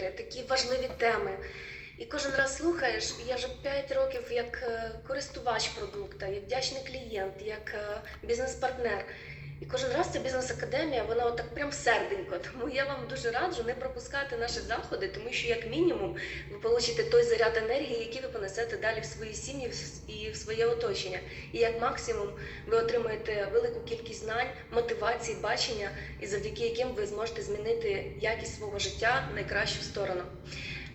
ефіри, такі важливі теми. І кожен раз слухаєш, я вже 5 років як е, користувач продукту, як вдячний клієнт, як е, бізнес-партнер. І кожен раз ця бізнес-академія, вона отак прям серденько. Тому я вам дуже раджу не пропускати наші заходи, тому що як мінімум ви получите той заряд енергії, який ви понесете далі в свої сім'ї і в своє оточення. І як максимум ви отримаєте велику кількість знань, мотивації, бачення, і завдяки яким ви зможете змінити якість свого життя в найкращу сторону.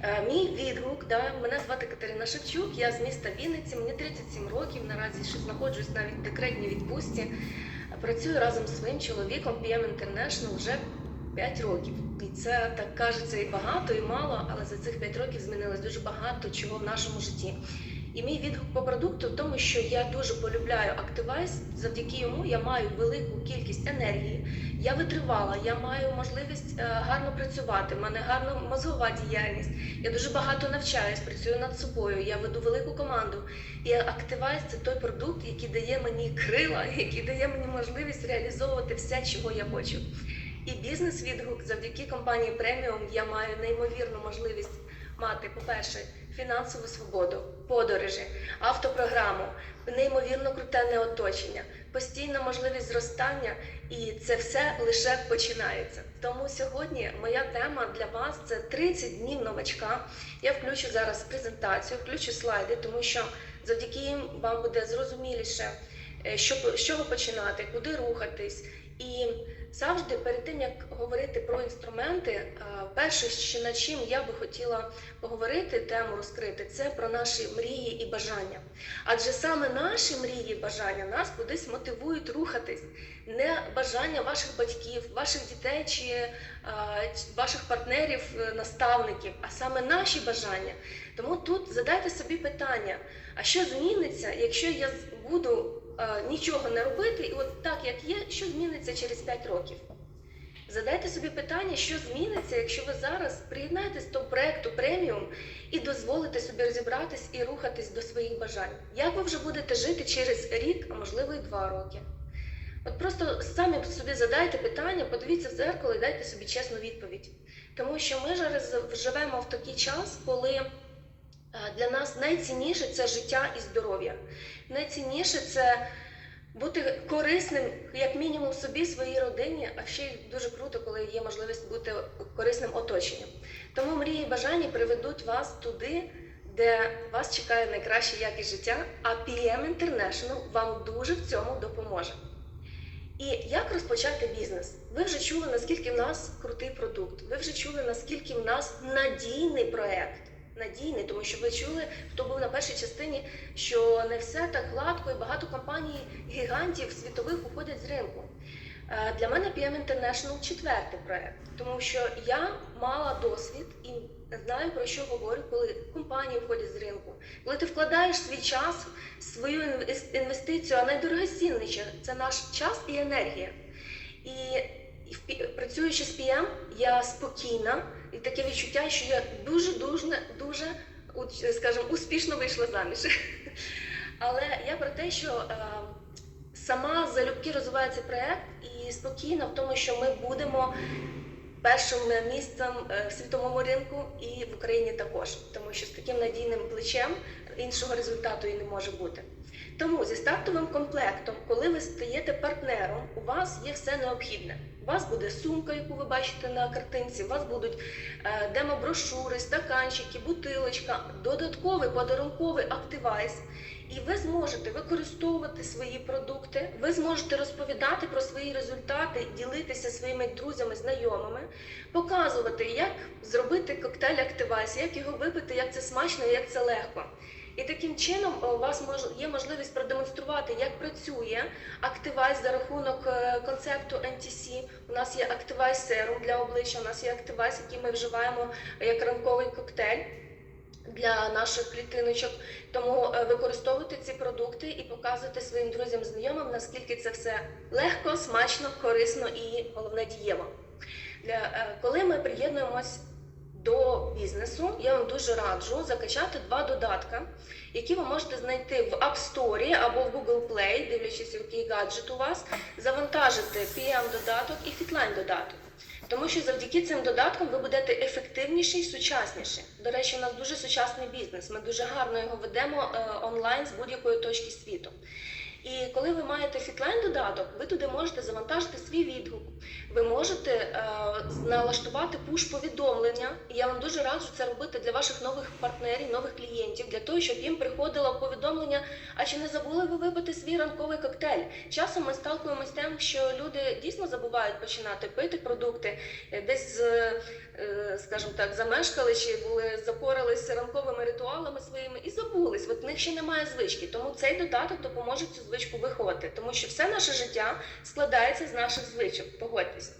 Е, Мій відгук, да, мене звати Катерина Шевчук, я з міста Вінниці, мені 37 років, наразі ще знаходжусь навіть в декретній відпустці. Працюю разом з своїм чоловіком PM International вже 5 років. І це так кажеться і багато, і мало, але за цих 5 років змінилось дуже багато чого в нашому житті. І мій відгук по продукту в тому, що я дуже полюбляю Activize. Завдяки йому я маю велику кількість енергії. Я витривала, я маю можливість е, гарно працювати. в мене гарна мозгова діяльність. Я дуже багато навчаюсь, працюю над собою. Я веду велику команду. І Activize – це той продукт, який дає мені крила, який дає мені можливість реалізовувати все, чого я хочу. І бізнес-відгук завдяки компанії преміум я маю неймовірну можливість мати, по-перше, фінансову свободу, подорожі, автопрограму, неймовірно круте оточення, постійна можливість зростання, і це все лише починається. Тому сьогодні моя тема для вас це 30 днів новачка. Я включу зараз презентацію, включу слайди, тому що завдяки їм вам буде зрозуміліше, е, що, з чого починати, куди рухатись. І завжди перед тим як говорити про інструменти, е, перше, що над чим я би хотіла поговорити, тему розкрити, це про наші мрії і бажання. Адже саме наші мрії і бажання нас кудись мотивують рухатись, не бажання ваших батьків, ваших дітей чи е, ваших партнерів, е, наставників, а саме наші бажання. Тому тут задайте собі питання: а що зміниться, якщо я буду нічого не робити, і от так як є, що зміниться через 5 років? Задайте собі питання, що зміниться, якщо ви зараз приєднаєтесь до проекту преміум і дозволите собі розібратись і рухатись до своїх бажань. Як ви вже будете жити через рік, а можливо і два роки? От просто самі собі задайте питання, подивіться в зеркало і дайте собі чесну відповідь. Тому що ми зараз живемо в такий час, коли е, для нас найцінніше це життя і здоров'я. Найцінніше це бути корисним, як мінімум, собі, своїй родині, а ще й дуже круто, коли є можливість бути корисним оточенням. Тому мрії і бажання приведуть вас туди, де вас чекає найкраща якість життя, а PM International вам дуже в цьому допоможе. І як розпочати бізнес? Ви вже чули, наскільки в нас крутий продукт. Ви вже чули, наскільки в нас надійний проект. Надійний, тому що ви чули, хто був на першій частині, що не все так гладко, і багато компаній гігантів світових уходять з ринку. Е, Для мене PM International четвертий проект, тому що я мала досвід і знаю про що говорю, коли компанії входять з ринку. Коли ти вкладаєш свій час, свою інвес- інвестицію, а найдорогоцінніше це наш час і енергія. І працюючи з PM, я спокійна і таке відчуття, що я дуже дуже скажімо, успішно вийшла заміж. Але я про те, що е, сама залюбки розвиває цей проект і спокійна в тому, що ми будемо першим місцем е, в світовому ринку і в Україні також, тому що з таким надійним плечем іншого результату і не може бути. Тому зі стартовим комплектом, коли ви стаєте партнером, у вас є все необхідне. У вас буде сумка, яку ви бачите на картинці, у вас будуть е, демо-брошури, стаканчики, бутилочка, додатковий подарунковий активайз. І ви зможете використовувати свої продукти, ви зможете розповідати про свої результати, ділитися своїми друзями, знайомими, показувати, як зробити коктейль активайз, як його випити, як це смачно, як це легко. І таким чином е, у вас є можливість продемонструвати, як працює активайз за рахунок е, концепту NTC. У нас є активайз серум для обличчя, у нас є активайз, який ми вживаємо як ранковий коктейль для наших клітиночок. Тому е, використовуйте ці продукти і показуйте своїм друзям, знайомим, наскільки це все легко, смачно, корисно і головне дієво. Для, коли ми приєднуємось до бізнесу, я вам дуже раджу закачати два додатка, які ви можете знайти в App Store або в Google Play, дивлячись, який гаджет у вас, завантажити PM додаток і Fitline додаток. Тому що завдяки цим додаткам ви будете ефективніші і сучасніші. До речі, у нас дуже сучасний бізнес. Ми дуже гарно його ведемо е, онлайн з будь-якої точки світу. І коли ви маєте фітлайн додаток, ви туди можете завантажити свій відгук. Ви можете е, налаштувати пуш-повідомлення. Я вам дуже раджу це робити для ваших нових партнерів, нових клієнтів, для того, щоб їм приходило повідомлення. А чи не забули ви випити свій ранковий коктейль? Часом ми сталкуємося з тим, що люди дійсно забувають починати пити продукти, е, десь з, е, скажімо так, замешкали чи були запоралися ранковими ритуалами своїми і забулись. От в них ще немає звички. Тому цей додаток допоможе цю звичку виховати, тому що все наше життя складається з наших звичок. Погодьтесь.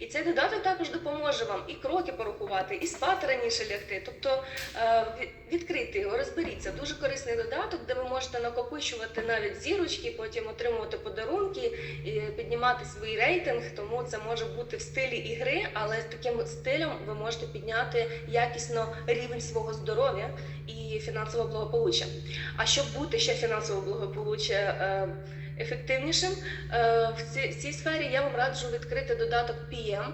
І цей додаток також допоможе вам і кроки порахувати, і спати раніше лягти. Тобто е, від- відкрийте його, розберіться. Дуже корисний додаток, де ви можете накопичувати навіть зірочки, потім отримувати подарунки, і піднімати свій рейтинг. Тому це може бути в стилі ігри, але таким стилем ви можете підняти якісно рівень свого здоров'я і фінансового благополуччя. А щоб бути ще фінансово благополуччя е, ефективнішим, е, в цій, сфері я вам раджу відкрити додаток PM.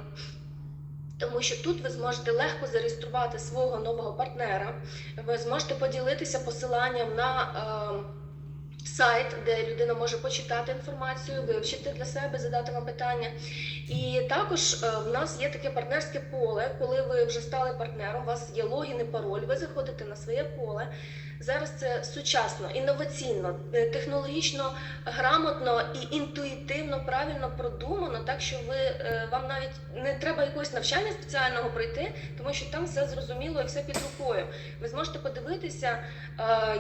Тому що тут ви зможете легко зареєструвати свого нового партнера, ви зможете поділитися посиланням на е, сайт, де людина може почитати інформацію, вивчити для себе, задати вам питання. І також е, в нас є таке партнерське поле, коли ви вже стали партнером, у вас є логін і пароль, ви заходите на своє поле. Зараз це сучасно, інноваційно, е, технологічно грамотно і інтуїтивно правильно продумано, так що ви е, вам навіть не треба якогось навчання спеціального пройти, тому що там все зрозуміло і все під рукою. Ви зможете подивитися,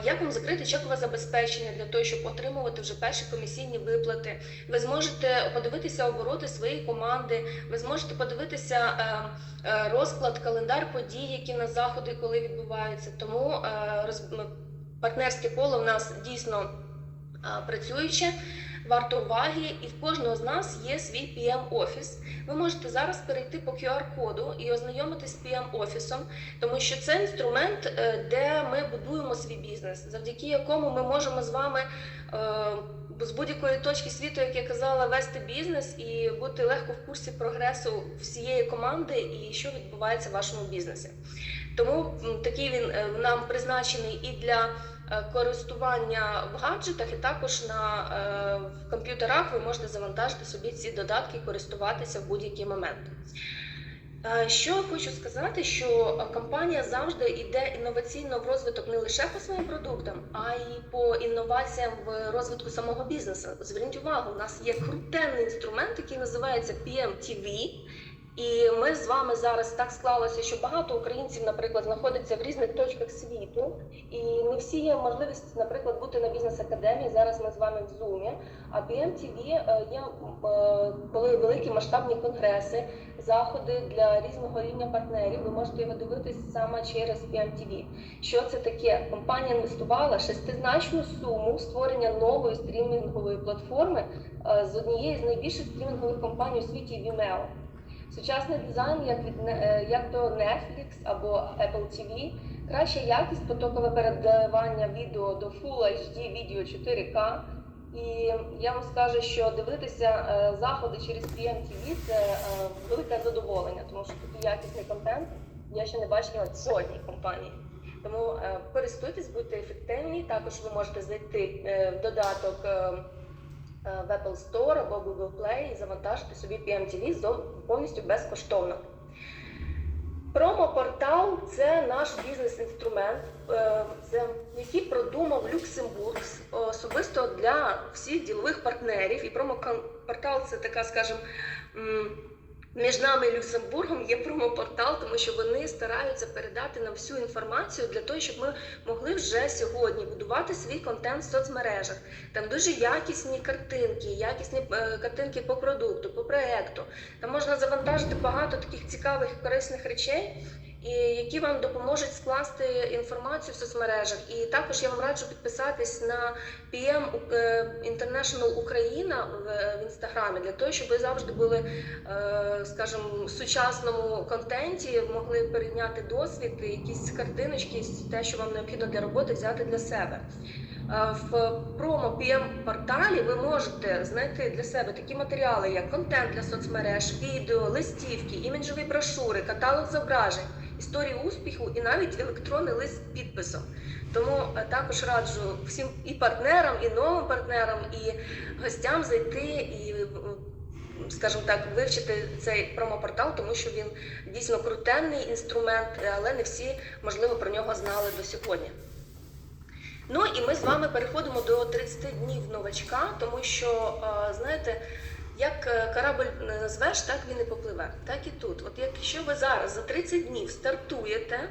як вам закрити чекове забезпечення для того, щоб отримувати вже перші комісійні виплати. Ви зможете подивитися обороти своєї команди. Ви зможете подивитися е, е, розклад, календар подій, які на заходи, коли відбуваються. Тому е, партнерське коло в нас дійсно працююче. Варто уваги, і в кожного з нас є свій PM офіс. Ви можете зараз перейти по QR-коду і ознайомитись з PM офісом, тому що це інструмент, е, де ми будуємо свій бізнес, завдяки якому ми можемо з вами е, з будь-якої точки світу, як я казала, вести бізнес і бути легко в курсі прогресу всієї команди і що відбувається в вашому бізнесі. Тому такий він е, нам призначений і для користування в гаджетах, і також на е, в комп'ютерах ви можете завантажити собі ці додатки, і користуватися в будь-який момент. Е, Що хочу сказати, що е, компанія завжди йде інноваційно в розвиток не лише по своїм продуктам, а й по інноваціям в розвитку самого бізнесу. Зверніть увагу, у нас є крутенний інструмент, який називається PMTV. І ми з вами зараз так склалося, що багато українців, наприклад, знаходяться в різних точках світу, і не всі є можливість, наприклад, бути на бізнес-академії. Зараз ми з вами в Zoom. А PMTV е, є е, коли великі масштабні конгреси, заходи для різного рівня партнерів. Ви можете його дивитись саме через PMTV. Що це таке? Компанія інвестувала шестизначну суму створення нової стрімінгової платформи е, з однієї з найбільших стрімінгових компаній у світі Vimeo. Сучасний дизайн, як від е, як то Netflix або Apple TV, краща якість, потокове передавання відео до Full HD відео 4K. І я вам скажу, що дивитися е, заходи через PMTV – це е, велике задоволення, тому що такий якісний контент я ще не бачила жодній компанії. Тому користуйтесь, будьте ефективні. Також ви можете зайти е, в додаток в Apple Store або Google Play і завантажити собі PMTV повністю безкоштовно. Промопортал це наш бізнес-інструмент, е, який продумав Люксембург особисто для всіх ділових партнерів. І промопортал це така, скажімо, між нами і Люксембургом є промопортал, тому що вони стараються передати нам всю інформацію для того, щоб ми могли вже сьогодні будувати свій контент в соцмережах. Там дуже якісні картинки, якісні е, картинки по продукту, по проекту. Там можна завантажити багато таких цікавих корисних речей, які вам допоможуть скласти інформацію в соцмережах. І також я вам раджу підписатись на PM е, International Україна в, в інстаграмі для того, щоб ви завжди були, е, скажімо, в сучасному контенті, могли перейняти досвід, якісь картиночки, те, що вам необхідно для роботи, взяти для себе. в промо pm порталі ви можете знайти для себе такі матеріали, як контент для соцмереж, відео, листівки, іміджові брошури, каталог зображень, історії успіху і навіть електронний лист з підписом. Тому е, також раджу всім і партнерам, і новим партнерам, і гостям зайти і, скажімо так, вивчити цей промопортал, тому що він дійсно крутенний інструмент, е, але не всі, можливо, про нього знали до сьогодні. Ну і ми з вами переходимо до 30 днів новачка, тому що, е, знаєте, як е, корабль назвеш, так він і попливе. Так і тут. От якщо ви зараз за 30 днів стартуєте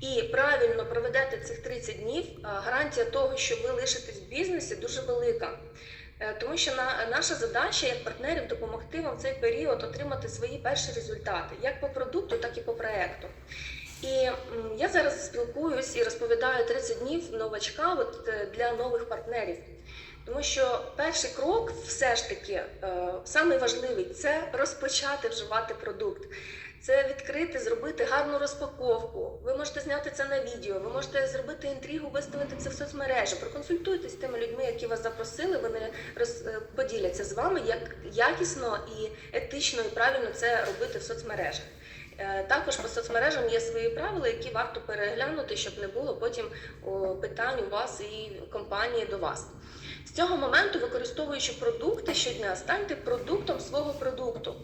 і правильно проведете цих 30 днів, е, гарантія того, що ви лишитесь в бізнесі, дуже велика. Е, Тому що наша задача як партнерів допомогти вам в цей період отримати свої перші результати, як по продукту, так і по проекту. І я зараз спілкуюсь і розповідаю 30 днів новачка от, для нових партнерів. Тому що перший крок, все ж таки, е, самий важливий це розпочати вживати продукт. Це відкрити, зробити гарну розпаковку. Ви можете зняти це на відео, ви можете зробити інтригу, виставити це в соцмережі. Проконсультуйтесь з тими людьми, які вас запросили. Вони роз, е, поділяться з вами, як якісно і етично і правильно це робити в соцмережах. Е, Також по соцмережам є свої правила, які варто переглянути, щоб не було потім питань у вас і компанії до вас. З цього моменту, використовуючи продукти щодня, станьте продуктом свого продукту.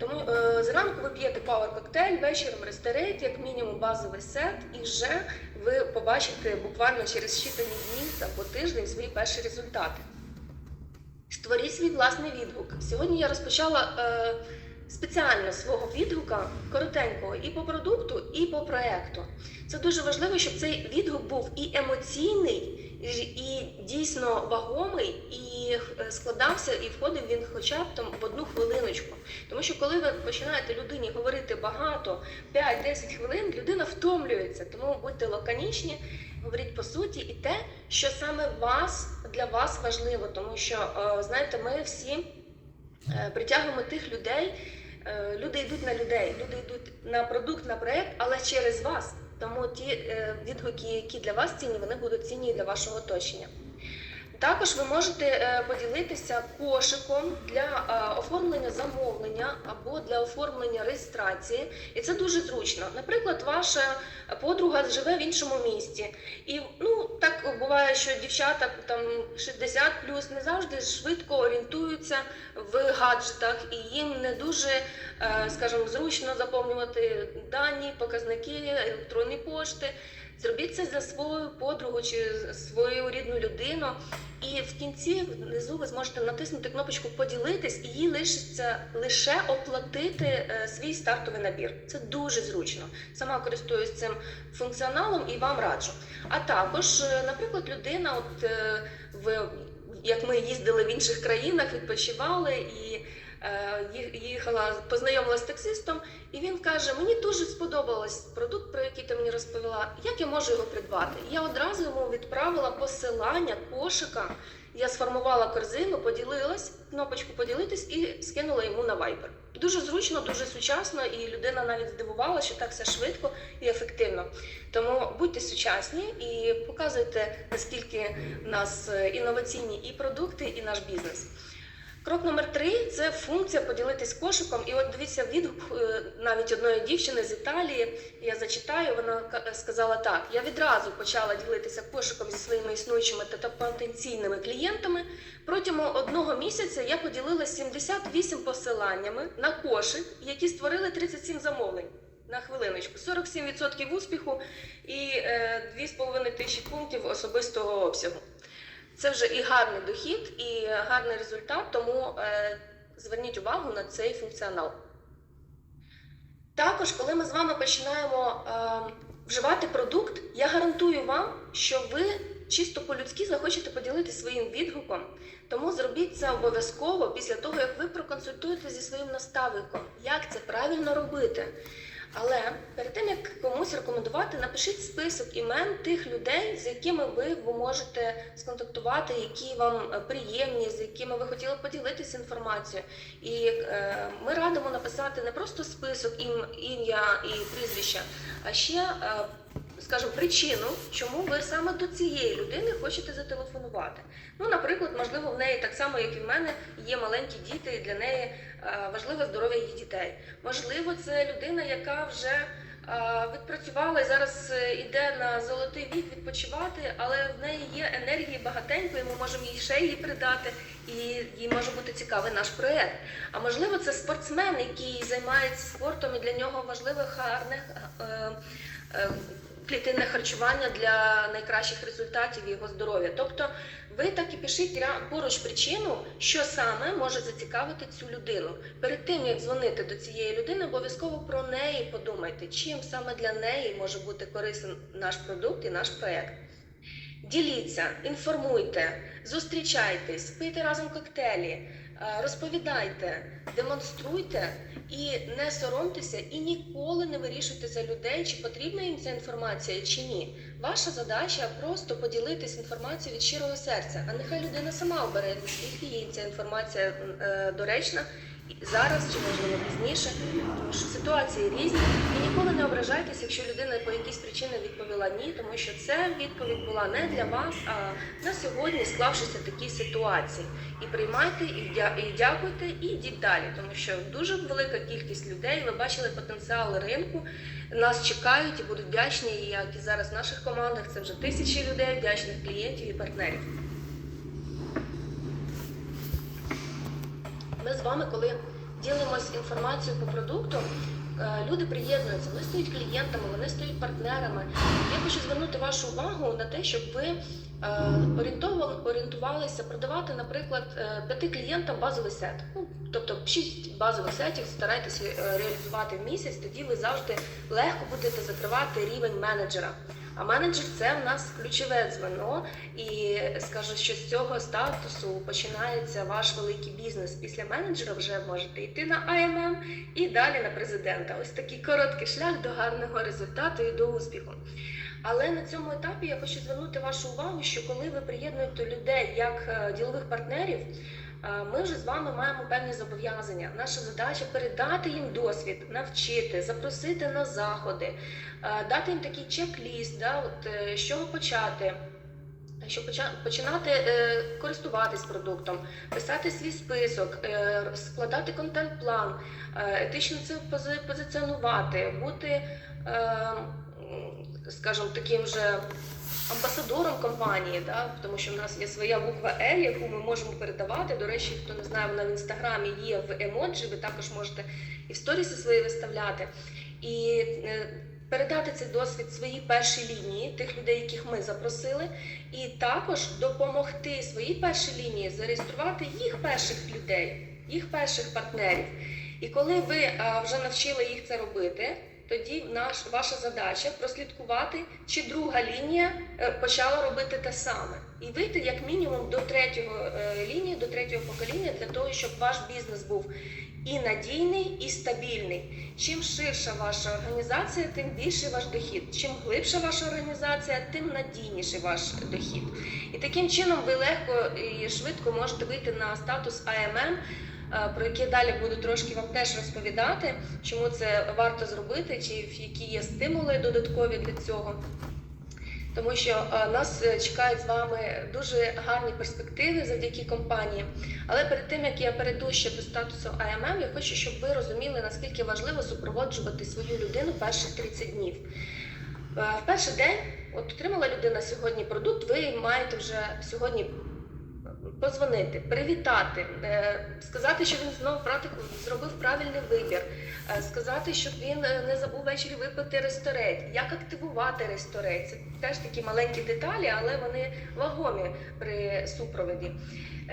Тому е, зранку ви п'єте Power коктейль, вечором рестерейт, як мінімум базовий сет, і вже ви побачите буквально через щитані дні або тиждень свої перші результати. Створіть свій власний відгук. Сьогодні я розпочала е, спеціально свого відгука коротенького і по продукту, і по проекту. Це дуже важливо, щоб цей відгук був і емоційний, і, дійсно вагомий, і е, складався, і входив він хоча б там в одну хвилиночку. Тому що коли ви починаєте людині говорити багато, 5-10 хвилин, людина втомлюється. Тому будьте лаконічні, говоріть по суті, і те, що саме вас для вас важливо, тому що е, знаєте, ми всі притягуємо тих людей. е, Люди йдуть на людей, люди йдуть на продукт, на проект, але через вас. Тому ті е, відгуки, які для вас цінні, вони будуть цінні для вашого оточення. Також ви можете е, поділитися кошиком для е, оформлення замовлення або для оформлення реєстрації, і це дуже зручно. Наприклад, ваша подруга живе в іншому місті, і ну так буває, що дівчата там 60 плюс не завжди швидко орієнтуються в гаджетах, і їм не дуже, е, скажімо, зручно заповнювати дані, показники, електронні пошти. Зробіть це за свою подругу чи свою рідну людину, і в кінці внизу ви зможете натиснути кнопочку Поділитись, і їй лишиться лише оплатити е, свій стартовий набір. Це дуже зручно. Сама користуюсь цим функціоналом і вам раджу. А також, е, наприклад, людина, от е, в як ми їздили в інших країнах, відпочивали і їхала, познайомилася з таксистом, і він каже: Мені дуже сподобалось продукт, про який ти мені розповіла. Як я можу його придбати? Я одразу йому відправила посилання кошика. Я сформувала корзину, поділилась, кнопочку поділитись і скинула йому на Viber. Дуже зручно, дуже сучасно, і людина навіть здивувала, що так все швидко і ефективно. Тому будьте сучасні і показуйте, наскільки в нас е, інноваційні і продукти, і наш бізнес. Крок номер три це функція поділитись кошиком. І от дивіться відгук е, навіть одної дівчини з Італії. Я зачитаю. Вона сказала так: я відразу почала ділитися кошиком зі своїми існуючими та потенційними клієнтами. Протягом одного місяця я поділилася 78 посиланнями на кошик, які створили 37 замовлень. На хвилиночку, 47% успіху і е, 2,5 тисячі пунктів особистого обсягу. Це вже і гарний дохід, і гарний результат, тому е, зверніть увагу на цей функціонал. Також, коли ми з вами починаємо е, вживати продукт, я гарантую вам, що ви чисто по-людськи захочете поділитися своїм відгуком. Тому зробіть це обов'язково після того, як ви проконсультуєте зі своїм наставником, як це правильно робити. Але перед тим як комусь рекомендувати, напишіть список імен тих людей, з якими ви можете сконтактувати, які вам е, приємні, з якими ви хотіли поділитися інформацією. І е, ми радимо написати не просто список ім, ім'я і прізвища, а ще, е, скажімо, причину, чому ви саме до цієї людини хочете зателефонувати. Ну, наприклад, можливо, в неї так само, як і в мене, є маленькі діти, і для неї е, важливе здоров'я її дітей. Можливо, це людина, яка вже е, відпрацювала і зараз е, іде на золотий вік відпочивати, але в неї є енергії багатенько, і ми можемо їй ще її придати, і їй може бути цікавий наш проект. А можливо, це спортсмен, який займається спортом, і для нього важливе гарне клітинне харчування для найкращих результатів його здоров'я. Тобто, ви так і пишіть поруч причину, що саме може зацікавити цю людину. Перед тим як дзвонити до цієї людини, обов'язково про неї подумайте, чим саме для неї може бути корисним наш продукт і наш проект. Діліться, інформуйте, зустрічайтесь, пийте разом коктейлі, розповідайте, демонструйте і не соромтеся, і ніколи не вирішуйте за людей, чи потрібна їм ця інформація, чи ні. Ваша задача просто поділитись інформацією від щирого серця, а нехай людина сама обере, наскільки їй ця інформація е, доречна зараз чи можливо пізніше, тому що ситуації різні. І ніколи не ображайтеся, якщо людина по якійсь причині відповіла ні, тому що це відповідь була не для вас, а на сьогодні склавшися такі ситуації. І приймайте, і, дякуйте, і йдіть далі, тому що дуже велика кількість людей. Ви бачили потенціал ринку. Нас чекають і будуть вдячні. Як і зараз в наших командах це вже тисячі людей, вдячних клієнтів і партнерів. Ми з вами, коли ділимось інформацією по продукту, е, люди приєднуються, вони стають клієнтами, вони стають партнерами. Я хочу звернути вашу увагу на те, щоб ви е, орієнтувалися продавати, наприклад, е, п'яти клієнтам базовий сет. Ну, тобто шість базових сетів старайтеся реалізувати в місяць, тоді ви завжди легко будете закривати рівень менеджера. А менеджер це в нас ключове звено, і скажу, що з цього статусу починається ваш великий бізнес. Після менеджера вже можете йти на IMM і далі на президента. Ось такий короткий шлях до гарного результату і до успіху. Але на цьому етапі я хочу звернути вашу увагу, що коли ви приєднуєте людей як е, ділових партнерів, ми вже з вами маємо певні зобов'язання. Наша задача передати їм досвід, навчити, запросити на заходи, е, дати їм такий чек-ліст, да, от, е, з чого почати. Щоб починати е, користуватись продуктом, писати свій список, е, складати контент-план, е, етично це позиціонувати, бути, е, скажімо, таким же амбасадором компанії, да? тому що в нас є своя буква L, яку ми можемо передавати. До речі, хто не знає, вона в інстаграмі є в емоджі, ви також можете і в сторіси свої виставляти. І е, передати цей досвід своїй першій лінії, тих людей, яких ми запросили, і також допомогти своїй першій лінії зареєструвати їх перших людей, їх перших партнерів. І коли ви вже навчили їх це робити, тоді наш, ваша задача прослідкувати, чи друга лінія е, почала робити те саме, і вийти як мінімум до третього е, лінії, до третього покоління, для того, щоб ваш бізнес був і надійний, і стабільний. Чим ширша ваша організація, тим більший ваш дохід. Чим глибша ваша організація, тим надійніший ваш дохід. І таким чином ви легко і швидко можете вийти на статус AMM, е, про який далі буду трошки вам теж розповідати, чому це варто зробити, чи які є стимули додаткові для цього. Тому що е, нас е, чекають з вами дуже гарні перспективи завдяки компанії. Але перед тим як я перейду ще до статусу AMM, я хочу, щоб ви розуміли, наскільки важливо супроводжувати свою людину перших 30 днів. В перший день, от отримала людина сьогодні продукт, ви маєте вже сьогодні позвонити, привітати, е, сказати, що він практику зробив правильний вибір, е, сказати, щоб він е, не забув ввечері випити ресторейт, як активувати ресторейт. Це теж такі маленькі деталі, але вони вагомі при супроводі.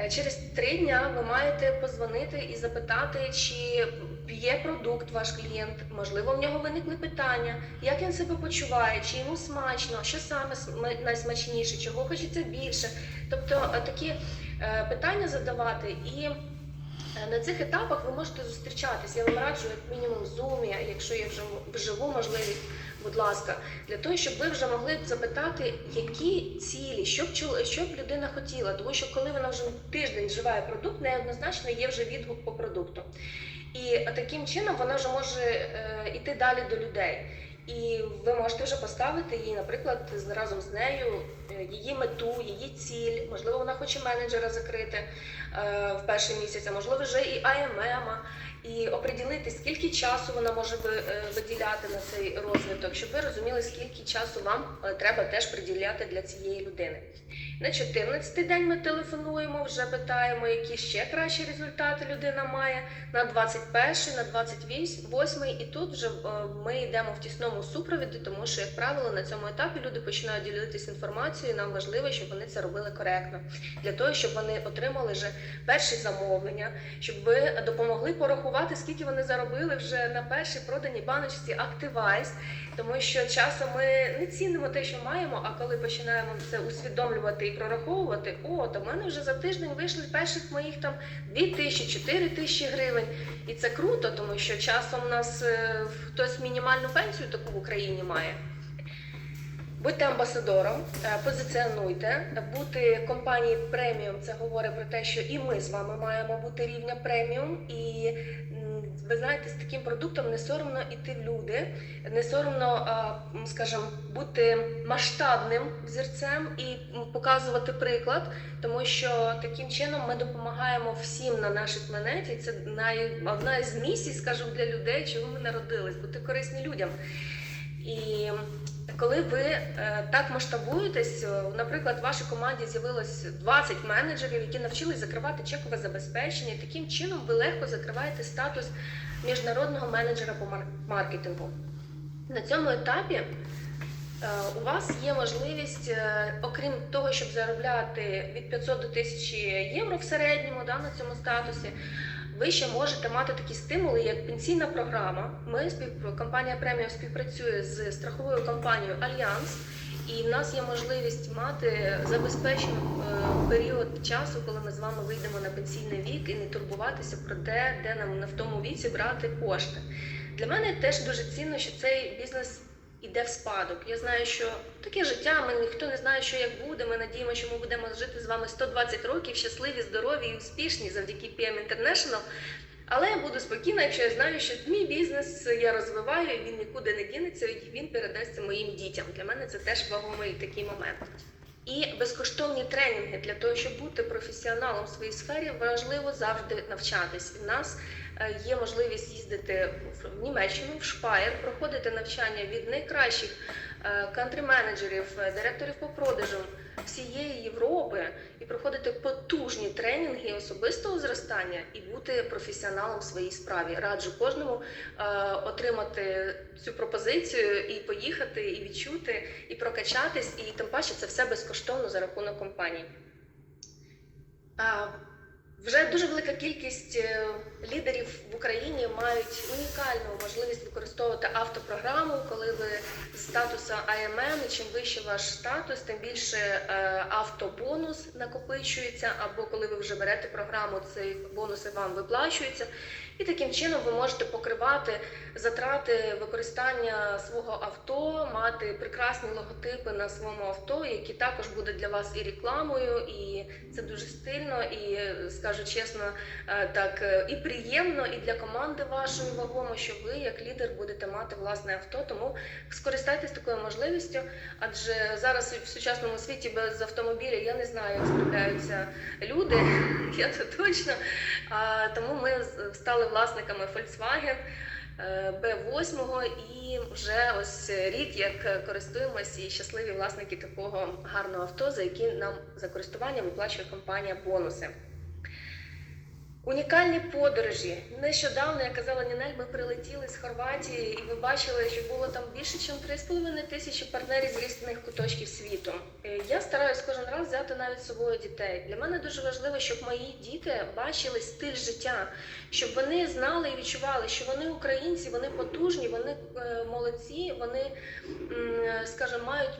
Через три дня ви маєте позвонити і запитати, чи п'є продукт ваш клієнт, можливо, в нього виникли питання, як він себе почуває, чи йому смачно, що саме см- найсмачніше, чого хочеться більше. Тобто такі питання задавати і. е, На цих етапах ви можете зустрічатись. Я вам раджу як мінімум Zoom, якщо є вже вживу можливість, будь ласка, для того, щоб ви вже могли запитати, які цілі, що б що б людина хотіла. Тому що коли вона вже тиждень вживає продукт, неоднозначно є вже відгук по продукту. І таким чином вона вже може е, йти далі до людей. І ви можете вже поставити їй, наприклад, разом з нею е, її мету, її ціль. Можливо, вона хоче менеджера закрити е, в перший місяць, а можливо, вже і АММ, і оприділити, скільки часу вона може е, виділяти на цей розвиток, щоб ви розуміли, скільки часу вам е, треба теж приділяти для цієї людини. На 14-й день ми телефонуємо, вже питаємо, які ще кращі результати людина має. На 21-й, на 28-й, і тут вже е, ми йдемо в тісному супровіді, тому що, як правило, на цьому етапі люди починають ділитися інформацією. Нам важливо, щоб вони це робили коректно, для того, щоб вони отримали вже перші замовлення, щоб ви допомогли порахувати, скільки вони заробили вже на першій проданій баночці Activize, тому що часом ми не цінимо те, що маємо. А коли починаємо це усвідомлювати і прораховувати, о, то в мене вже за тиждень вийшли перших моїх там 2 тисячі, 4 тисячі гривень. І це круто, тому що часом у нас е, хтось мінімальну пенсію таку в Україні має. Будьте амбасадором, е, позиціонуйте, бути компанією преміум. Це говорить про те, що і ми з вами маємо бути рівня преміум. І ви знаєте, з таким продуктом не соромно йти в люди, не соромно, скажімо, бути масштабним взірцем і показувати приклад, тому що таким чином ми допомагаємо всім на нашій планеті. Це одна із місій, скажімо, для людей, чого ми народились, бути корисні людям. І коли ви е, так масштабуєтесь, е, наприклад, в вашій команді з'явилось 20 менеджерів, які навчились закривати чекове забезпечення, і таким чином ви легко закриваєте статус міжнародного менеджера по мар- маркетингу. На цьому етапі е, у вас є можливість, е, окрім того, щоб заробляти від 500 до 1000 євро в середньому да, на цьому статусі, ви ще можете мати такі стимули, як пенсійна програма. Ми компанія преміум співпрацює з страховою компанією Альянс, і в нас є можливість мати забезпечений е, період часу, коли ми з вами вийдемо на пенсійний вік і не турбуватися про те, де нам на в тому віці брати кошти. Для мене теж дуже цінно, що цей бізнес іде в спадок. Я знаю, що таке життя, ми ніхто не знає, що як буде. Ми надіємося, що ми будемо жити з вами 120 років, щасливі, здорові і успішні завдяки PM International. Але я буду спокійна, якщо я знаю, що мій бізнес я розвиваю, і він нікуди не дінеться, і він передасться моїм дітям. Для мене це теж вагомий такий момент. І безкоштовні тренінги для того, щоб бути професіоналом в своїй сфері, важливо завжди навчатись. У нас е, є можливість їздити в Німеччину, в Шпаєр, проходити навчання від найкращих е, кантрі-менеджерів, е, директорів по продажу всієї Європи і проходити потужні тренінги особистого зростання і бути професіоналом в своїй справі. Раджу кожному е, отримати цю пропозицію і поїхати, і відчути, і прокачатись, і тим паче це все безкоштовно за рахунок компанії. Вже дуже велика кількість е, лідерів в Україні мають унікальну можливість використовувати автопрограму, коли ви з статусу і чим вище ваш статус, тим більше е, автобонус накопичується, або коли ви вже берете програму, ці бонуси вам виплачуються. І таким чином ви можете покривати затрати використання свого авто, мати прекрасні логотипи на своєму авто, які також будуть для вас і рекламою, і це дуже стильно, і скажу чесно, е, так е, і приємно, і для команди вашої вагомо, що ви як лідер будете мати власне авто. Тому скористайтесь такою можливістю, адже зараз в сучасному світі без автомобіля я не знаю, як справляються люди. Я це точно. Тому ми з- стали власниками Volkswagen е, B8 і вже ось рік як користуємось і щасливі власники такого гарного авто, за які нам за користування виплачує компанія бонуси. Унікальні подорожі. Нещодавно я казала Нінель, ми прилетіли з Хорватії, і ви бачили, що було там більше, ніж 3,5 тисячі партнерів з різних куточків світу. Е, Я стараюсь кожен раз взяти навіть собою дітей. Для мене дуже важливо, щоб мої діти бачили стиль життя, щоб вони знали і відчували, що вони українці, вони потужні, вони е, молодці, вони, скажімо, мають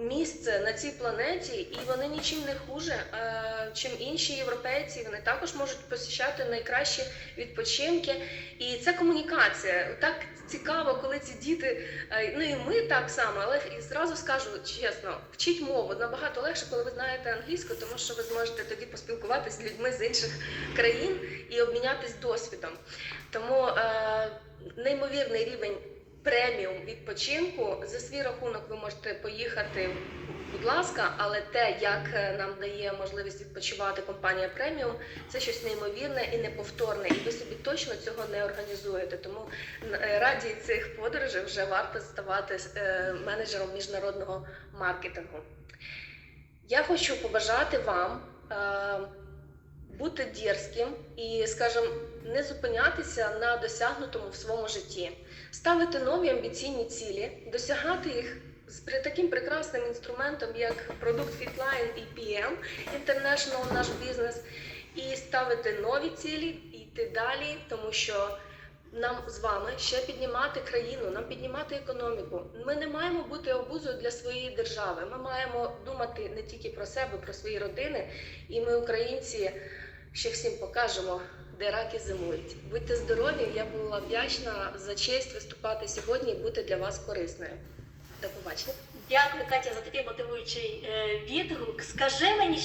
місце на цій планеті, і вони нічим не хуже, е, чим інші європейці. Вони також можуть посіщати найкращі відпочинки. І це комунікація. Так цікаво, коли ці діти, е, ну і ми так само, але і зразу скажу чесно, вчіть мову набагато легше, коли ви знаєте англійську, тому що ви зможете тоді поспілкуватися з людьми з інших країн і обмінятись досвідом. Тому е, неймовірний рівень преміум відпочинку. За свій рахунок ви можете поїхати, будь ласка, але те, як е, нам дає можливість відпочивати компанія преміум, це щось неймовірне і неповторне. І ви собі точно цього не організуєте. Тому е, раді цих подорожей вже варто ставати е, менеджером міжнародного маркетингу. Я хочу побажати вам бути дерзким і, скажімо, не зупинятися на досягнутому в своєму житті, ставити нові амбіційні цілі, досягати їх з таким прекрасним інструментом, як продукт Fitline і PM International, наш бізнес, і ставити нові цілі, і йти далі, тому що нам з вами ще піднімати країну, нам піднімати економіку. Ми не маємо бути обузою для своєї держави. Ми маємо думати не тільки про себе, про свої родини. І ми, українці, ще всім покажемо, де раки зимують. Будьте здорові! Я була вдячна за честь виступати сьогодні і бути для вас корисною. До побачення. Дякую, Катя, за такий мотивуючий е, відгук. Скажи мені,